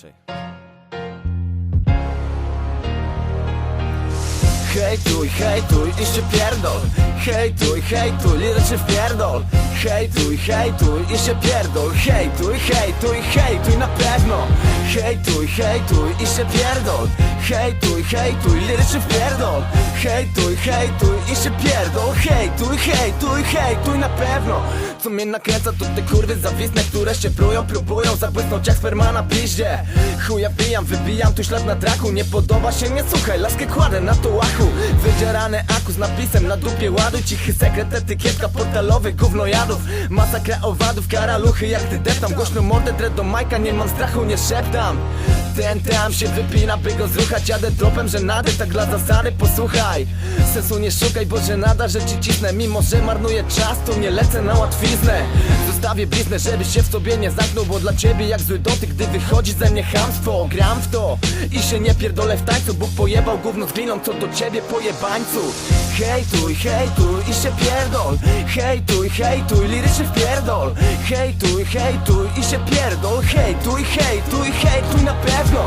inaczej. Hejtuj, hejtuj i się pierdol Hejtuj, hejtuj, liryczy w pierdol Hejtuj, hejtuj i się pierdol Hejtuj, hejtuj, hejtuj na pewno. Hejtuj, hejtuj i się pierdol Hejtuj, hejtuj, liryczy w pierdol Hejtuj, hejtuj i się pierdol. Hejtuj, hejtuj, hejtuj na pewno. Co mnie nakręca to te kurwy zawisne Które się prują, próbują zabłysnąć jak sperma na piździe. Chuja pijam, wybijam tu ślad na traku Nie podoba się, nie słuchaj, laskę kładę na tułachu. Wydzierany aku z napisem na dupie ładuj Cichy sekret, etykietka portalowych gównojadów Masakra owadów, karaluchy jak ty deptam. Głośno mordę, dread do majka, nie mam strachu, nie szeptam. Ten tam się wypina, by go zruchać. Jadę tropem, że nady, tak dla zasady posłuchaj I. Sensu nie szukaj, bo że nada, że ci cisnę. Mimo, że marnuję czas, to nie lecę na łatwiznę. Zostawię bliznę, żebyś się w sobie nie zamknął Bo dla ciebie jak zły dotyk, gdy wychodzi ze mnie chamstwo. Gram w to i się nie pierdolę w tańcu Bóg pojebał gówno z gliną, co do ciebie pojebańcu. Hejtuj, hejtuj i się pierdol. Hejtuj, hejtuj, liryczy w pierdol. Hejtuj, hejtuj i się pierdol. Hejtuj, hejtuj, hejtuj na pewno.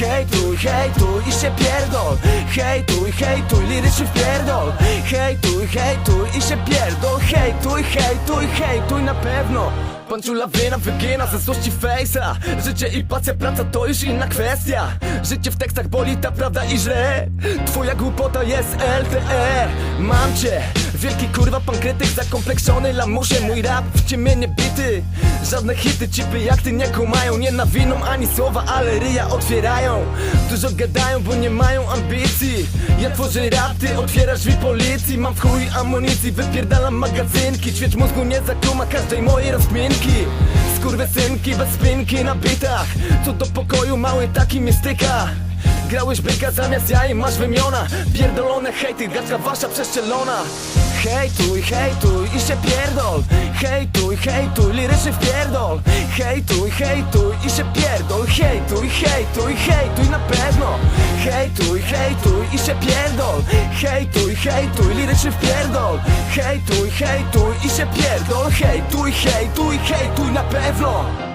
Hejtuj, hejtuj i się pierdol. Hejtuj, hejtuj, liryczy w pierdol. Hejtuj, hejtuj i się pierdol. Hejtuj, hejtuj, hejtuj na pewno. Panciula wina wygina ze złości fejsa. Życie i pasja, praca to już inna kwestia. Życie w tekstach boli ta prawda i źle Twoja głupota jest LTE Mam cię, wielki kurwa pan krytyk Zakompleksiony lamusie, mój rap w ciemię nie bity. Żadne hity, cipy jak ty nie kumają. Nie nawiną ani słowa, ale ryja otwierają. Dużo gadają, bo nie mają ambicji. Ja tworzę rap, ty otwierasz drzwi policji. Mam w chuj amunicji, wypierdalam magazynki. Ćwierć mózgu nie zakuma każdej mojej rozkminki. Skurwysynki bez spinki na bitach. Co do pokoju mały taki mistyka Grałeś byka zamiast jaj masz wymiona. Pierdolone hejty, gatka wasza przeszczelona Hejtuj, hejtuj i się pierdol. Hejtuj, hejtuj, liryczy w pierdol. Hejtuj, hejtuj i się pierdol. Hejtuj, hejtuj, hejtuj na pewno. Hejtuj, hejtuj i się pierdol. Hejtuj, hejtuj, liryczy w pierdol. Hejtuj, hejtuj i się pierdol. Hejtuj, hejtuj, hejtuj na pewno